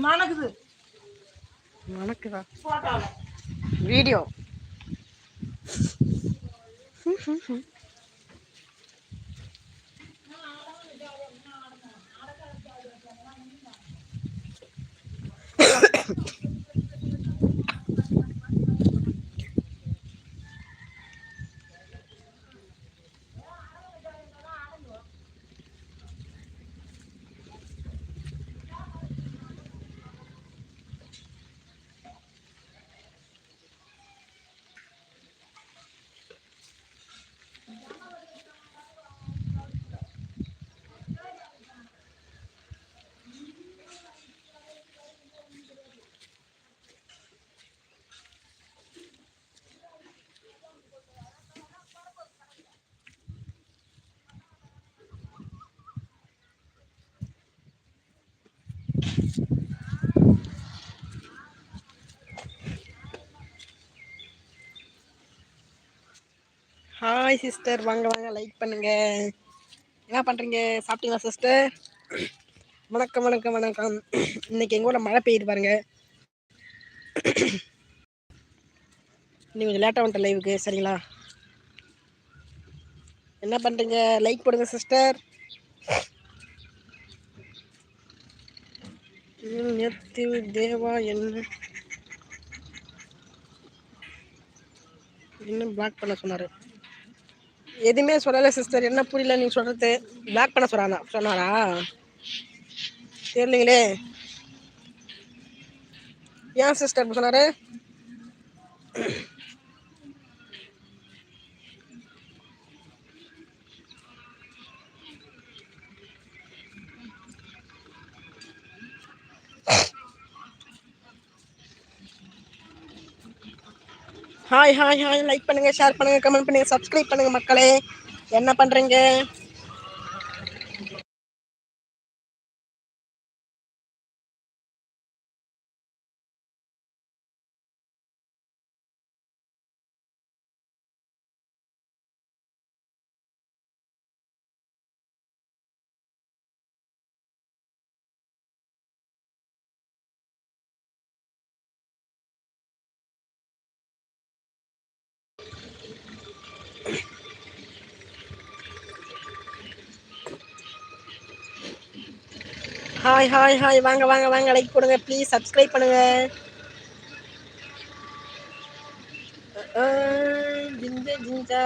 மணக்குது மணக்குதா போட்டால video hi sister வாங்க வாங்க. லைக் பண்ணுங்க. என்ன பண்ணுறீங்க சாப்பிட்டீங்களா சிஸ்டர் வணக்கம் வணக்கம் வணக்கம். இன்னைக்கு எங்கள் ஊரில் மழை பெய்யுது பாருங்க. இன்னைக்கு கொஞ்சம் லேட்டாக வந்துட்ட லைவுக்கு சரிங்களா? என்ன பண்ணுறீங்க லைக் போடுங்க சிஸ்டர் தேவா என்ன? இன்னும் பிளாக் பண்ண சொன்னார். எதுவுமே சொல்லலை சிஸ்டர் என்ன புரியல நீங்க சொல்கிறது பிளாக் பண்ண சொன்னாரா சொன்னாரா? தெரியலீங்களே. ஏன் சிஸ்டர் சொன்னார்? ஹாய் ஹாய் ஹாய் லைக் பண்ணுங்க ஷேர் பண்ணுங்க கமெண்ட் பண்ணுங்க சப்ஸ்கிரைப் பண்ணுங்க மக்களே. என்ன பண்றீங்க? ஹாய் ஹாய் ஹாய் வாங்க வாங்க வாங்க. லைக் போடுங்க ப்ளீஸ் சப்ஸ்கிரைப் பண்ணுங்க. ஏசஸ் ஜிஞ்ச ஜிஞ்சா.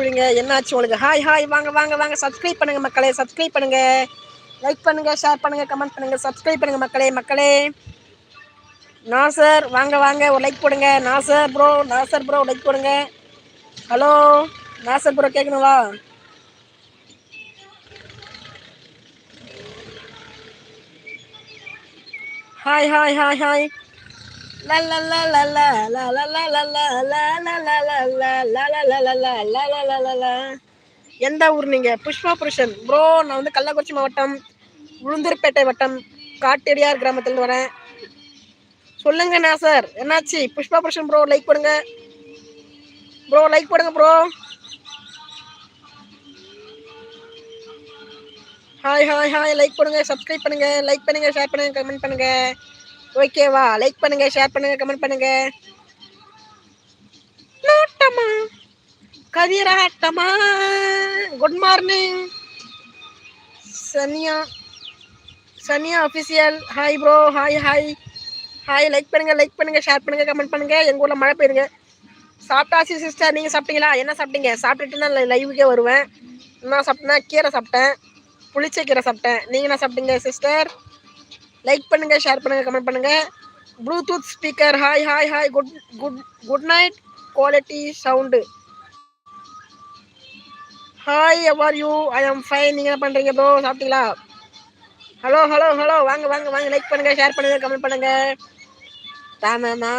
விடுங்க. என்னாச்சு உங்களுக்கு? ஹாய் ஹாய் வாங்க வாங்க வாங்க. சப்ஸ்கிரைப் பண்ணுங்க மக்களே. சப்ஸ்கிரைப் பண்ணுங்க. லைக் பண்ணுங்க ஷேர் பண்ணுங்க கமெண்ட் பண்ணுங்க. சப்ஸ்கிரைப் பண்ணுங்க மக்களே மக்களே. நாசர் வாங்க வாங்க. ஒரு லைக் போடுங்க. Nasar bro Nasar bro like போடுங்க. ஹலோ நாசர் ப்ரோ கேட்கணுங்களா ஹாய் ஹாய் ஹாய் ஹாய் எந்த ஊர் நீங்க புஷ்பா புருஷன் ப்ரோ நான் வந்து கள்ளக்குறிச்சி மாவட்டம் உளுந்தூர்பேட்டை வட்டம் காட்டேடியார் கிராமத்தில் வரேன் சொல்லுங்க சார் என்னாச்சு புஷ்பா புருஷன் ப்ரோ லைக் பண்ணுங்க ப்ரோ லைக் பண்ணுங்க bro hi hi hi like பண்ணுங்க சப்ஸ்கிரைப் பண்ணுங்க லைக் பண்ணுங்க ஷேர் பண்ணுங்க கமெண்ட் பண்ணுங்க. ஓகேவா லைக் பண்ணுங்க ஷேர் பண்ணுங்க கமெண்ட் பண்ணுங்க. நோட்டமா? கதிராட்டமா good morning Saniya Saniya official hi bro hi hi hi like பண்ணுங்க லைக் பண்ணுங்க ஷேர் பண்ணுங்க கமெண்ட் பண்ணுங்க. எங்கள் ஊரில் மழை பெய்யுங்க சாப்பிட்டாச்சு சிஸ்டர் நீங்கள் சாப்பிட்டீங்களா? என்ன சாப்பிட்டீங்க? சாப்பிட்டுட்டு நான் லைவுக்கே வருவேன். என்ன சாப்பிட்டேன்னா கீரை சாப்பிட்டேன். புளிச்ச கீரை சாப்பிட்டேன். நீங்கள் என்ன சாப்பிட்டீங்க சிஸ்டர் லைக் பண்ணுங்கள் ஷேர் பண்ணுங்கள் கமெண்ட் பண்ணுங்கள் Bluetooth speaker hi hi hi good good good night quality sound hi ever you I am fine நீங்கள் என்ன பண்ணுறீங்க ப்ரோ சாப்பிட்டீங்களா? ஹலோ ஹலோ ஹலோ வாங்க வாங்க வாங்க. லைக் பண்ணுங்கள் ஷேர் பண்ணுங்க கமெண்ட் பண்ணுங்கள் தன தனனா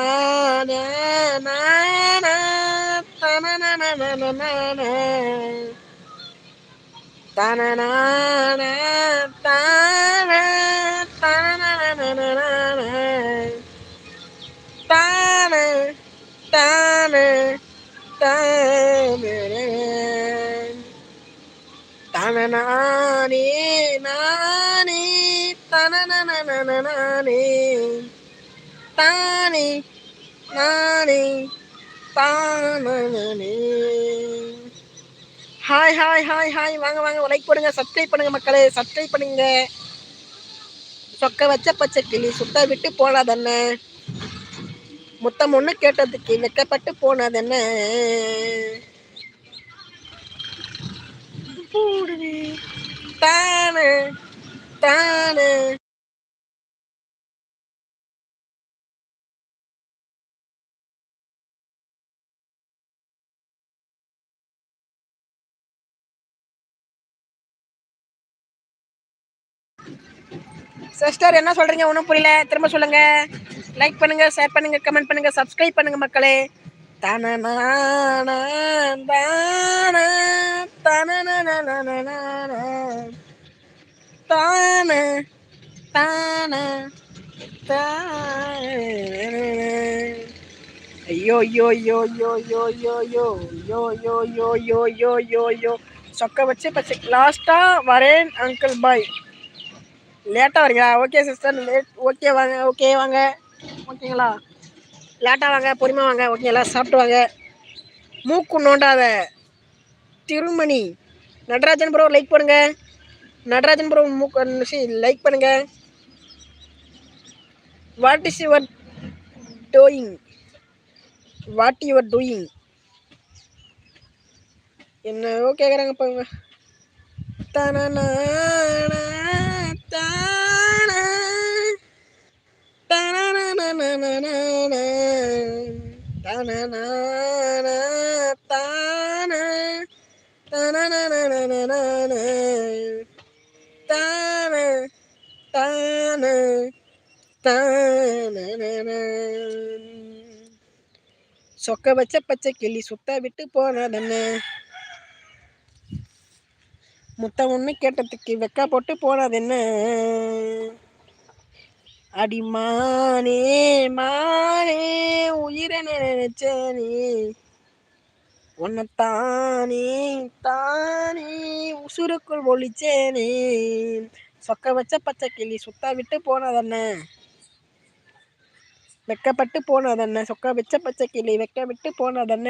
Tani, nani, tananani. Hi hi hi hi வாங்க வாங்க. லைக் பண்ணுங்க சப்ஸ்கிரைப் பண்ணுங்க மக்களே. சப்ஸ்கிரைப் பண்ணுங்க. சொக்க வச்ச பச்சை கிளி சுத்த விட்டு போனாதென்ன? முத்தம் ஒன்று கேட்டதுக்கு வெக்கப்பட்டு போனாதண்ணே போடுவே தானே தானே. சிஸ்டர் என்ன சொல்கிறீங்க ஒன்றும் புரியல திரும்ப சொல்லுங்க லைக் பண்ணுங்க ஷேர் பண்ணுங்க கமெண்ட் பண்ணுங்க சப்ஸ்கிரைப் பண்ணுங்க மக்களே தான தான தான ஐயோ ஐயோ ஐயோ ஐயோ ஐயோ ஐயோ ஐயோ ஐயோ ஐயோ ஐயோ ஐயோ ஐயோ ஐயோ சொக்க வச்சு பச்சை லாஸ்ட்டாக வரேன் அங்கிள் பாய் லேட்டாக வரீங்களா? ஓகே சிஸ்டர் லேட் ஓகே வாங்க. ஓகே வாங்க. ஓகேங்களா லேட்டாக வாங்க. பொறுமையாக வாங்க. ஓகேங்களா சாப்பிட்டு வாங்க. மூக்கு நோண்டாத. திருமணி. நடராஜன் ப்ரோ லைக் பண்ணுங்க. நடராஜன் ப்ரோ மூக்கு லைக் பண்ணுங்க. What is your doing what your doing என்னவோ கேட்குறாங்க பாருங்க. தன சொக்க வச்ச பச்சை கிளி சுத்த விட்டு போனதென்ன முத்த ஒன்று கேட்டதுக்கு வெக்கா போட்டு போனது என்ன? அடி மானே மானே உயிரை நினைச்சேனே. உன்னை தானே உசுருக்குள் ஒழிச்சேனே சொக்க வச்ச பச்சை கிளி சுத்தா விட்டு போனதென்ன வெக்கப்பட்டு போனதென்ன சொக்க வச்ச பச்சை கிளி வெக்க விட்டு போனதென்ன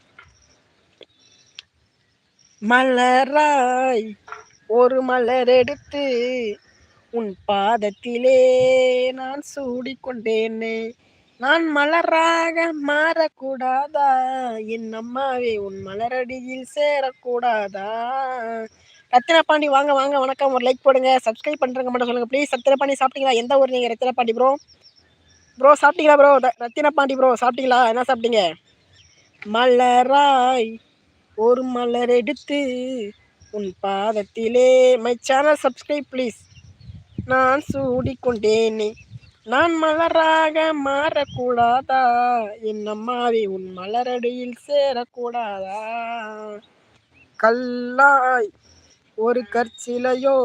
மலராய் ஒரு மலர் எடுத்து உன் பாதத்திலே நான் சூடிக்கொண்டேனே. நான் மலராக மாறக்கூடாதா? என் அம்மாவே உன் மலரடியில் சேரக்கூடாதா? ரத்தின பாண்டி வாங்க வாங்க வணக்கம். ஒரு லைக் போடுங்க. சப்ஸ்கிரைப் பண்ணுறங்க மட்டும் சொல்லுங்கள் ப்ளீஸ் ரத்தினபாண்டி சாப்பிட்டீங்களா? எந்த ஊர் நீங்கள் ரத்தின பாண்டி ப்ரோ ப்ரோ சாப்பிட்டீங்களா ப்ரோ ரத்தின பாண்டி ப்ரோ சாப்பிட்டீங்களா? என்ன சாப்பிட்டீங்க? மலராய் ஒரு மலர் எடுத்து உன் பாதத்திலே. மை சேனல் சப்ஸ்கிரைப் ப்ளீஸ் நான் சூடிக்கொண்டேனே. நான் மலராக மாறக்கூடாதா? என் அம்மாவே உன் மலரடியில் சேரக்கூடாதா? கல்லாய் ஒரு கற்சிலையோ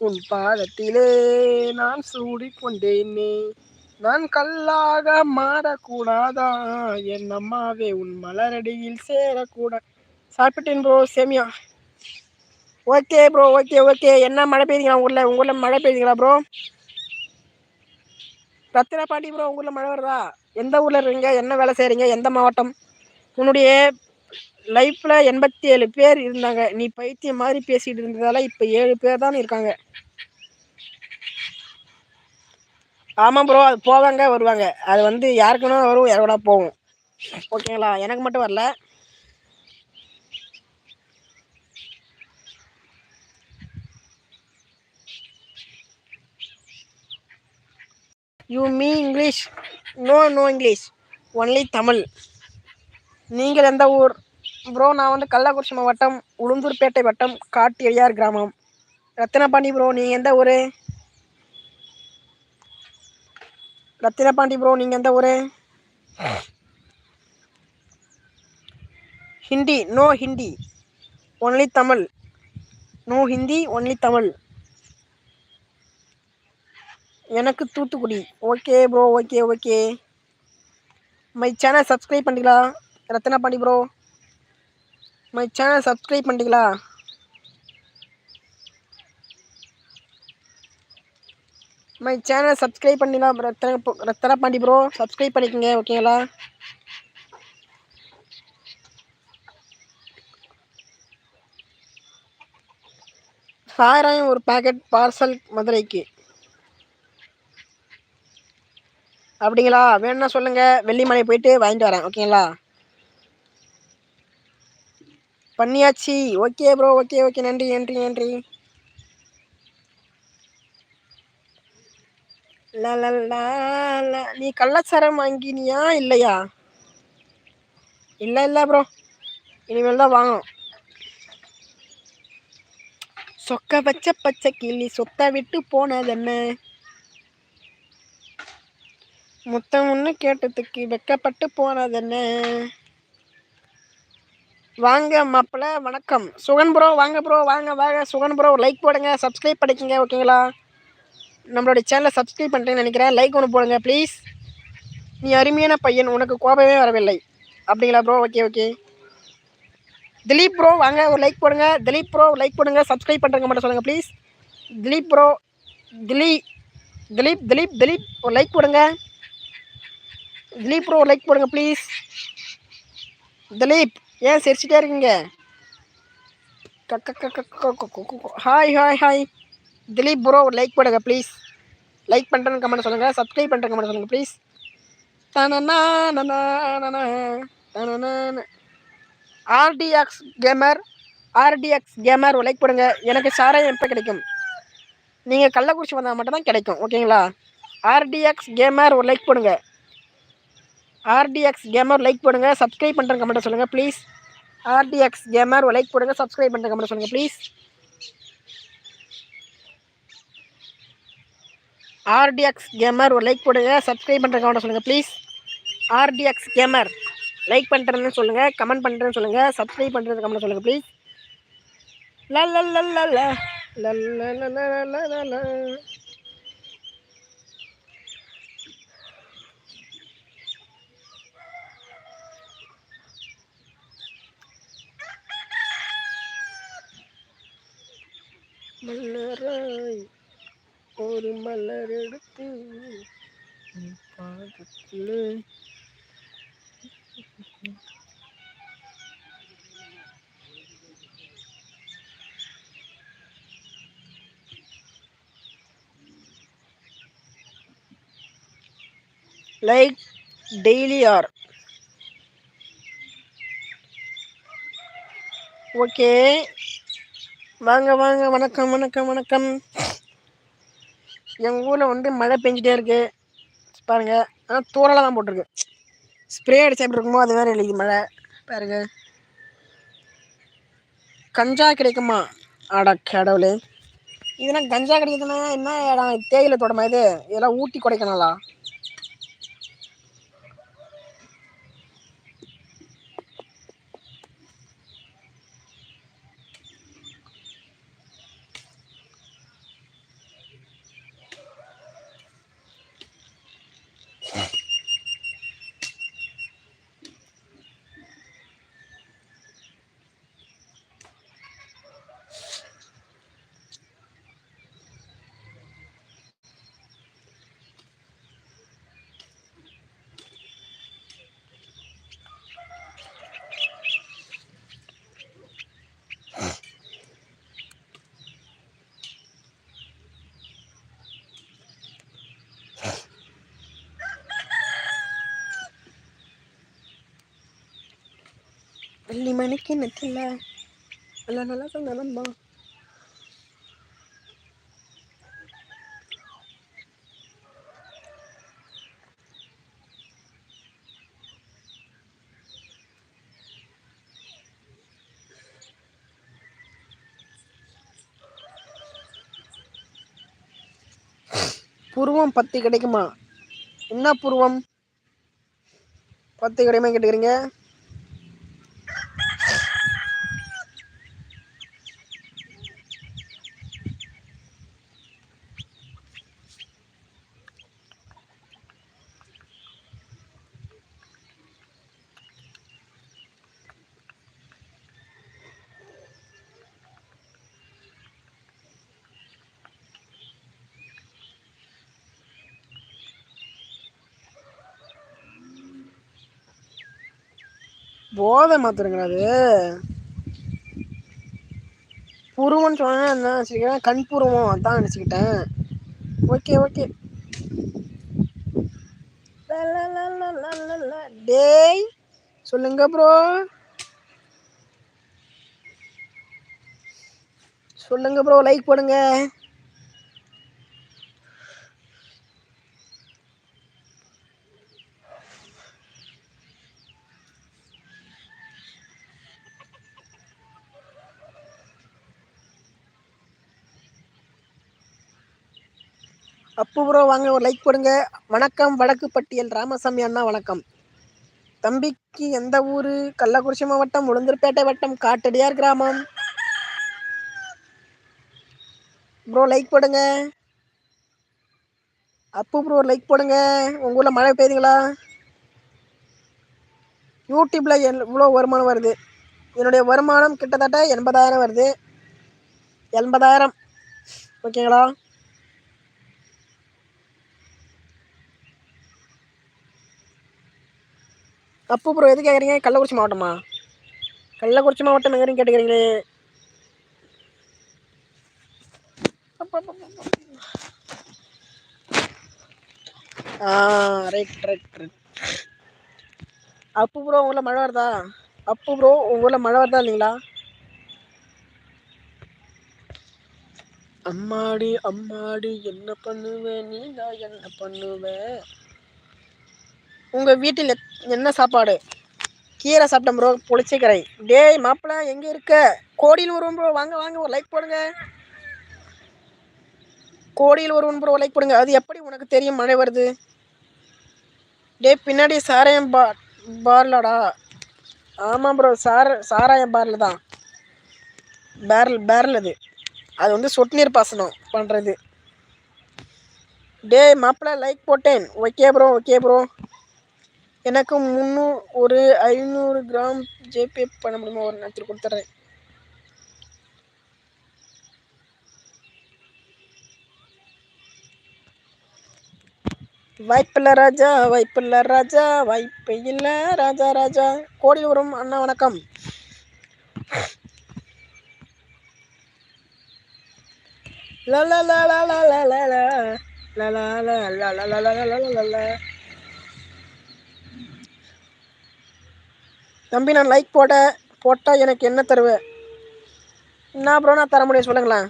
உன் பாதத்திலே நான் சூடிக்கொண்டேனே. நான் கல்லாக மாறக்கூடாதா? என் அம்மாவே உன் மலரடியில் சேரக்கூடாது சாப்பிட்டேன் ப்ரோ சேமியா. ஓகே ப்ரோ ஓகே ஓகே என்ன மழை பெய்யுங்களா உங்கள் ஊரில்? உங்கள் மழை பெய்யுங்களா ப்ரோ ரத்தின பாண்டி ப்ரோ உங்கள் மழை வருதா? எந்த ஊரில் இருக்கீங்க? என்ன வேலை செய்கிறீங்க எந்த மாவட்டம்? உன்னுடைய லைஃப்பில் எண்பத்தி ஏழு பேர் இருந்தாங்க. நீ பைத்தியம் மாதிரி பேசிகிட்டு இருந்ததால் இப்போ ஏழு பேர் தான் இருக்காங்க. ஆமாம் ப்ரோ அது போவாங்க வருவாங்க. அது வந்து யாருக்குன்னா வரும் யாரோட போகும். ஓகேங்களா எனக்கு மட்டும் வரல. You me English no no English only Tamil நீங்கள் எந்த ஊர்? ப்ரோ நான் வந்து கள்ளக்குறிச்சி மாவட்டம் உளுந்தூர்பேட்டை வட்டம் காட்டு கிராமம். ரத்தினபாண்டி ப்ரோ நீங்கள் எந்த ஊர்? ரத்தினபாண்டி ப்ரோ நீங்கள் எந்த ஊர்? Hindi no Hindi only Tamil no Hindi only Tamil எனக்கு Thoothukudi. Okay bro okay okay my channel subscribe பண்ணிங்களா Ratna Pandi bro my channel subscribe பண்ணிங்களா மை சேனல் சப்ஸ்கிரைப் பண்ணிடலாம் ரத்தன ரத்தன பாண்டி ப்ரோ சப்ஸ்கிரைப் பண்ணிக்கோங்க ஓகேங்களா சாராயம் ஒரு பேக்கெட் பார்சல் மதுரைக்கு. அப்படிங்களா? வேணும்னா சொல்லுங்கள் வெள்ளிமலை போயிட்டு வாங்கிட்டு வரேன். ஓகேங்களா பண்ணியாச்சு. ஓகே ப்ரோ ஓகே ஓகே நன்றி நன்றி நன்றி. நீ கள்ளச்சாரம் வாங்கினியா? இல்லையா? இல்லை இல்லை ப்ரோ இனிமேல் தான் வாங்கணும். சொக்க வச்ச பச்சை கிளி சொத்தை விட்டு போனது என்ன முத்தம் ஒன்று கேட்டதுக்கு வெக்கப்பட்டு என்ன வாங்க மாப்பிள்ள வணக்கம். சுகன் ப்ரோ வாங்க ப்ரோ வாங்க வாங்க. சுகன் ப்ரோ லைக் போடுங்க சப்ஸ்கிரைப் பண்ணிக்கங்க ஓகேங்களா நம்மளுடைய சேனலை சப்ஸ்கிரைப் பண்ணுறேன்னு நினைக்கிறேன். லைக் ஒன்று போடுங்க ப்ளீஸ் நீ அருமையான பையன் உனக்கு கோபமே வரவில்லை. அப்படிங்களா bro okay okay Dileep bro வாங்க ஒரு லைக் போடுங்க. திலீப் ப்ரோ லைக் போடுங்க சப்ஸ்கிரைப் பண்ணுறங்க மட்டும் சொல்லுங்கள் ப்ளீஸ் திலீப் ப்ரோ திலீப் திலீப் திலீப் திலீப் ஒரு லைக் போடுங்க. திலீப் ப்ரோ ஒரு லைக் போடுங்க ப்ளீஸ் திலீப் ஏன் சிரிச்சிட்டே இருக்கீங்க? Hi hi hi Dileep bro ஒரு லைக் போடுங்க ப்ளீஸ் லைக் பண்ணுறேன்னு கமெண்ட் சொல்லுங்கள் சப்ஸ்கிரைப் பண்ணுறேன் கமெண்ட் சொல்லுங்கள் please RDX gamer RDX gamer like போடுங்க எனக்கு சாராயம் எப்போ கிடைக்கும்? நீங்கள் கள்ளக்குறிச்சி வந்தால் மட்டும்தான் கிடைக்கும் ஓகேங்களா ஆர்டிஎக்ஸ் கேமர் ஒரு லைக் பண்ணுங்கள் ஆர்டிஎக்ஸ் கேமர் லைக் பண்ணுங்கள் சப்ஸ்கிரைப் பண்ணுற கமெண்ட்டை சொல்லுங்கள் ப்ளீஸ் ஆர்டிஎக்ஸ் கேமர் லைக் பண்ணுங்கள் சப்ஸ்கிரைப் பண்ணுற கமெண்ட்டை சொல்லுங்கள் ப்ளீஸ் ஆர்டிஎக்ஸ் கேமர் ஒரு லைக் போடுங்க சப்ஸ்கிரைப் பண்ணுற கமெண்ட் சொல்லுங்கள் ப்ளீஸ் ஆர்டிஎக்ஸ் கேமர் லைக் பண்ணுறேன்னு சொல்லுங்கள் கமெண்ட் பண்ணுறேன்னு சொல்லுங்கள் சப்ஸ்கிரைப் பண்ணுறது கமெண்ட் சொல்லுங்கள் ப்ளீஸ் ல ல ல ல. ஒரு மலர் எடுத்து பாதத்தில் லைக் டெய்லி ஆர். ஓகே. வாங்க வாங்க. வணக்கம் வணக்கம் வணக்கம். எங்கள் ஊரில் வந்து மழை பெஞ்சிட்டே இருக்கு. பாருங்க. ஆனால் தூரலாக தான் போட்டிருக்கு. ஸ்ப்ரே அடிச்சா எப்படி இருக்குமோ அது வேறு எழுதி மழை. பாருங்க. கஞ்சா கிடைக்குமா? அட கடவுளே. இதெல்லாம் கஞ்சா கிடைக்குதுன்னா என்ன இடம்? தேயிலை தோட்டமா இது? இதெல்லாம் ஊட்டி கொடைக்கணலா பள்ளி மணிக்கு நெற்றில் நல்லா நல்லா சொன்னதம்பா புருவம் பத்து கிடைக்குமா? என்ன புருவம்? பத்து கிடைக்குமா கேட்டுக்கிறீங்க? போதை மாத்திரங்களா அது. புருவம்னு சொன்னா என்ன நினச்சிக்கிறேன் கண் புருவம் அதான் நினச்சிக்கிட்டேன். Okay okay. டேய் சொல்லுங்க ப்ரோ சொல்லுங்க ப்ரோ லைக் பண்ணுங்க அப்பு ப்ரோ வாங்க ஒரு லைக் போடுங்க வணக்கம் வடக்கு பட்டியல் ராமசாமி அண்ணா வணக்கம். தம்பிக்கு எந்த ஊர்? கள்ளக்குறிச்சி மாவட்டம் உளுந்தூர்பேட்டை வட்டம் காட்டடியார் கிராமம். ப்ரோ லைக் போடுங்க அப்பு ப்ரோ லைக் போடுங்க உங்கள் ஊரில் மழை பெய்யுதுங்களா? யூடியூப்பில் இவ்வளோ வருமானம் வருது. என்னுடைய வருமானம் கிட்டத்தட்ட எண்பதாயிரம் வருது. எண்பதாயிரம். ஓகேங்களா? அப்போ ப்ரோ எது கேட்குறீங்க கள்ளக்குறிச்சி மாவட்டமா? கள்ளக்குறிச்சி மாவட்டம் எங்கேயும் கேட்டுக்கிறீங்களே. ஆ right right right Appu bro உங்களில் மழை வருதா? அப்பு ப்ரோ உங்கள் மழை வருதா இல்லைங்களா? அம்மாடி அம்மாடி என்ன பண்ணுவேன் நீ நான் என்ன பண்ணுவேன் உங்கள் வீட்டில் என்ன சாப்பாடு? கீரை சாப்பிட்டேன் ப்ரோ புளிச்சிக்கரை டேய் மாப்பிள்ள எங்கே இருக்க? கோடியில் வருவோம் ப்ரோ. வாங்க வாங்க ஒரு லைக் போடுங்க. கோடியில் வருவன் ப்ரோ லைக் போடுங்க. அது எப்படி உனக்கு தெரியும்? மழை வருது. டே பின்னாடி சாராயம் பா பார்லடா. ஆமாம் ப்ரோ சார சாராயம் பார்ல தான். பேரல் பேரல் அது. அது வந்து சொட்டு நீர் பாசனம் பண்ணுறது டே மாப்பிள்ள லைக் போட்டேன். Okay bro okay bro. எனக்கு முன்னூ ஒரு ஐநூறு கிராம் ஜேபே பண்ண முடியுமா ஒரு நேரத்தில் கொடுத்துட்றேன் வாய்ப்பில்ல ராஜா வாய்ப்பில்ல ராஜா வாய்ப்பு இல்லை ராஜா ராஜா கோடி வரும் அண்ணா வணக்கம் லா லா லா லா தம்பி நான் லைக் போட போட்டால் எனக்கு என்ன தருவேன் என்ன ப்ரோ நான் தர முடியும் சொல்லுங்களேன்.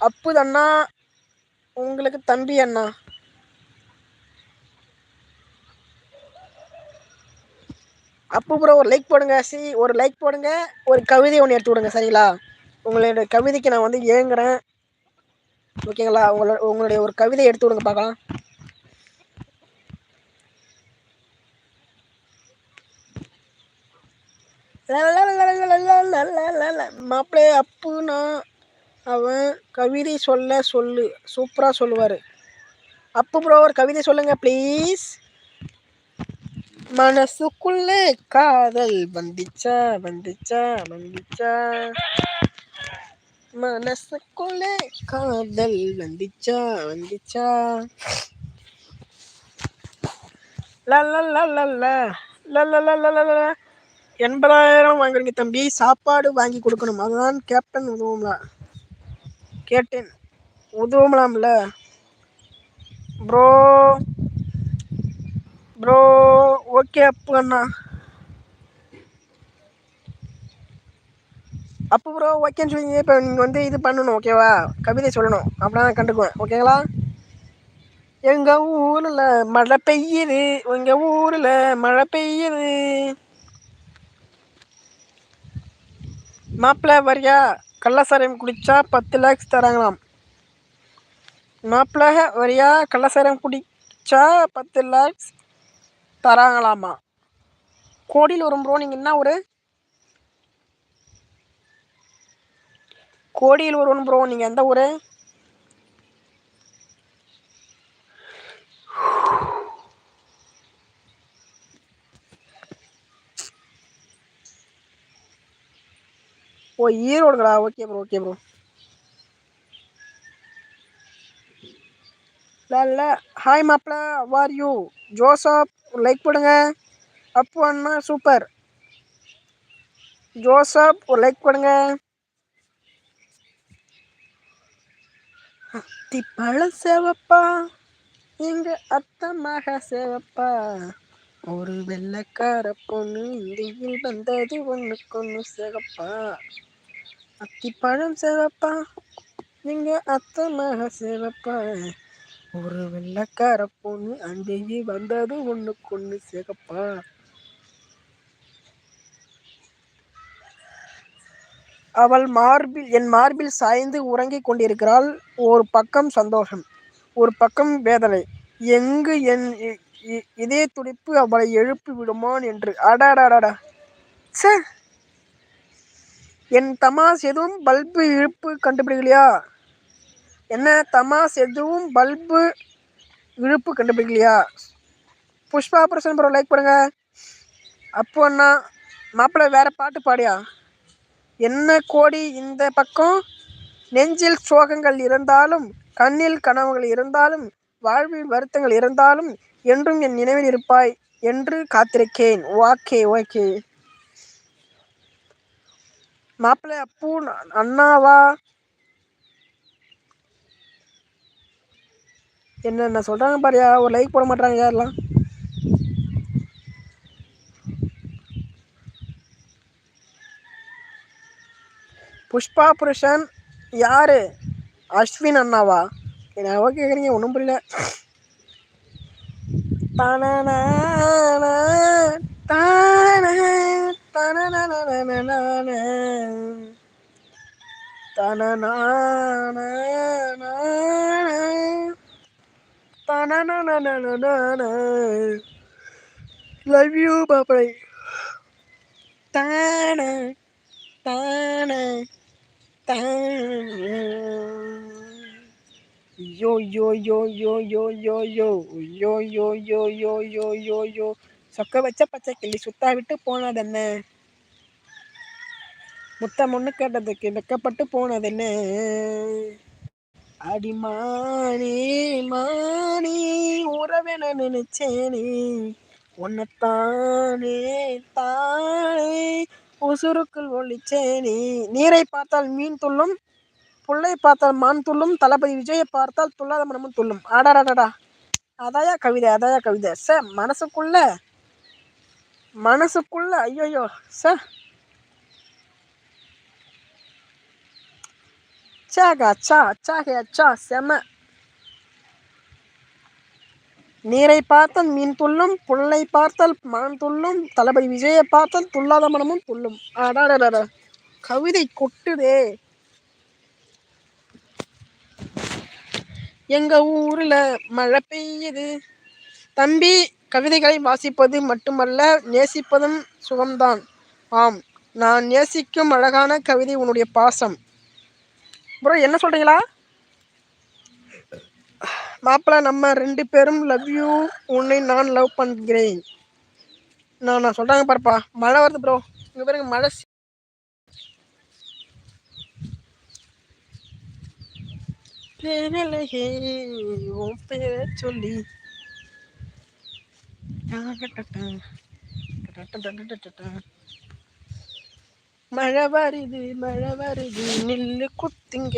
அப்பு அண்ணா உங்களுக்கு தம்பி அண்ணா. அப்பு ப்ரோ ஒரு லைக் போடுங்க. சி ஒரு லைக் போடுங்க. ஒரு கவிதை ஒன்று எடுத்து விடுங்க சரிங்களா? உங்களுடைய கவிதைக்கு நான் வந்து ஏங்குறேன். ஓகேங்களா உங்களோட உங்களுடைய ஒரு கவிதை எடுத்து விடுங்க பார்க்கலாம். மாப்பிள்ளை அப்புனா அவன் கவிதை சொல்ல சொல்லு சூப்பராக சொல்லுவார் அப்பு ப்ரோ ஒரு கவிதை சொல்லுங்க ப்ளீஸ் மனசுக்குள்ளே காதல் வந்துச்சா வந்துச்சா வந்துச்சா மனசுக்குள்ளே காதல் வந்துச்சா வந்துச்சா எண்பதாயிரம் வாங்குறீங்க தம்பி. சாப்பாடு வாங்கி கொடுக்கணும். அதுதான் கேப்டன் உதவும்லா. கேட்டேன். உதவும்லாம்ல. ப்ரோ ப்ரோ ஓகே அப்பு அண்ணா. அப்போ ப்ரோ ஓகேன்னு சொல்லிங்க இப்போ நீங்கள் வந்து இது பண்ணணும் ஓகேவா கவிதை சொல்லணும். அப்படின்னா நான் கண்டுக்குவேன். ஓகேங்களா எங்கள் ஊரில் மழை பெய்யுது. எங்கள் ஊரில் மழை பெய்யுது. மாப்பிள்ளை வரியா? கள்ளசாரம் குடித்தா பத்து லேக்ஸ் தராங்களாம். மாப்பிள்ள வரியா? கள்ளசாரம் குடித்தா பத்து லேக்ஸ் தராங்களாமா? கோடியில் வரும் ப்ரோ நீங்கள் என்ன ஒரு கோடியில் வரும் ப்ரோ நீங்கள் எந்த ஊர்? ஓ ஈரோடுங்களா ஓகே ப்ரோ ஓகே ப்ரோ இல்ல ஹாய் மாப்பிள வார் யூ ஜோசப் லைக் போடுங்க. அப்பு அண்ணா சூப்பர் ஜோசப் ஒரு லைக் போடுங்க. அத்தி பழம் சேவப்பா எங்க அத்தை மக சேவப்பா. ஒரு வெள்ளக்கார பொண்ணு இந்தியில் வந்தது ஒண்ணுக்கு ஒண்ணு சேவப்பா. அத்திப்பழம் சிவப்பா எங்க அத்தை மக சிவப்பா ஒரு வெள்ளக்கார பொண்ணு அங்கேயே வந்தது ஒண்ணுக்கு ஒண்ணு சிகப்பா அவள் மார்பில் என் மார்பில் சாய்ந்து உறங்கிக் கொண்டிருக்கிறாள். ஒரு பக்கம் சந்தோஷம் ஒரு பக்கம் வேதனை. எங்கு என் இ- இ- துடிப்பு அவளை எழுப்பி விடுமான் என்று. அடாடாடாடா சே என் தமாஸ் எதுவும் பல்பு இழுப்பு கண்டுபிடிக்கலையா? என்ன தமாஸ் எதுவும் பல்பு இழுப்பு கண்டுபிடிக்கலையா? புஷ்பா பிரசன் ப்ரோ லைக் பண்ணுங்க. அப்போ அண்ணா மாப்பிள்ளை வேற பாட்டு பாடியா? என்ன கோடி இந்த பக்கம்? நெஞ்சில் சோகங்கள் இருந்தாலும் கண்ணில் கனவுகள் இருந்தாலும் வாழ்வில் வருத்தங்கள் இருந்தாலும் என்றும் என் நினைவில் இருப்பாய் என்று காத்திருக்கேன். Okay okay. மாப்பிள்ளை அப்பு அண்ணாவா? என்னென்ன சொல்கிறாங்க பாரியா ஒரு லைக் போட மாட்டாங்க யாரெல்லாம் புஷ்பா புருஷன் யார்? அஸ்வின் அண்ணாவா? என்ன ஓகே கேட்குறீங்க ஒன்றும் புரியல. தானா தானா, Love you, Bobby. Ta-na, ta-na, ta-na. Yo, yo, yo, yo, yo, yo, yo, yo, yo, yo, yo, yo, yo, yo. சொக்க வச்ச பச்சை கிள்ளி சுத்தா விட்டு போனது என்ன முத்தம் ஒன்று கேட்டதுக்கு வெக்கப்பட்டு போனது என்ன அடி மானே உறவென நினைச்சேனே. உன்னைத்தானே தானே உசுருக்குள் ஒழிச்சேனே நீரை பார்த்தால் மீன் துள்ளும் புள்ளை பார்த்தால் மான் துள்ளும் தளபதி விஜயை பார்த்தால் துள்ளாத மனமும் துள்ளும். ஆடாடாடாடா அதாயா கவிதை அதாயா கவிதை. ச மனசுக்குள்ள மனசுக்குள்ள ஐயோயோ சார் சாகா அச்சா அச்சாகே அச்சா செம. நீரை பார்த்தால் மீன் துள்ளும் புல்லை பார்த்தால் மான் துள்ளும் தளபதி விஜயை பார்த்தால் துள்ளாத மனமும் துள்ளும். அடாடாடா கவிதை கொட்டுதே. எங்க ஊர்ல மழை பெய்யுது. தம்பி கவிதைகளை வாசிப்பது மட்டுமல்ல நேசிப்பதும் சுகம்தான். ஆம் நான் நேசிக்கும் அழகான கவிதை உன்னுடைய பாசம். ப்ரோ என்ன சொல்கிறீங்களா மாப்பிள்ள நம்ம ரெண்டு பேரும் லவ் யூ உன்னை நான் லவ் பண்ணுகிறேன் நான் நான் சொல்கிறாங்க பாருப்பா மழை வருது ப்ரோ இங்கே பாருங்க மழை சி- உன் பேரை சொல்லி மழை வருது மழை வருது நில்லு குத்துங்க.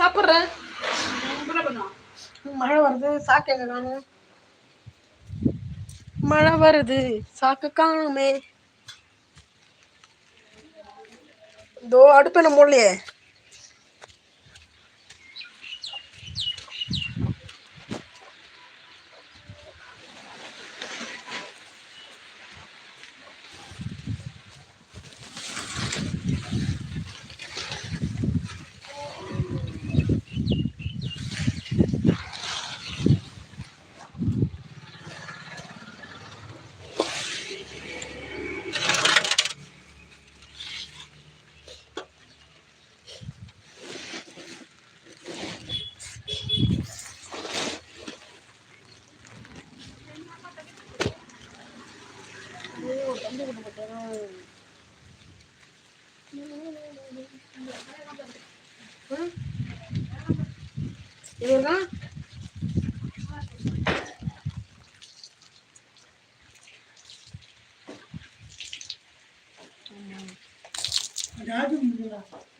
சிஸ்டர் சாப்பிட்றேன். மழை வருது சாக்கு எங்க காணும். மழை வருது சாக்கு காணுமே. இதோ அடுப்பு என்ன மூடலையே?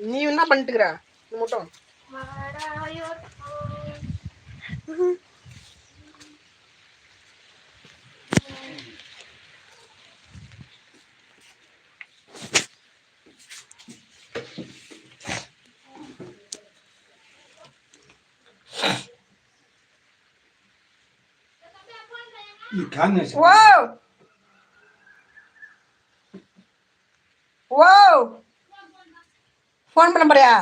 நீ என்ன பண்ணிட்டுக்கிற நீ மட்டும் You can this. Wow wow phone பண்ண போறியா?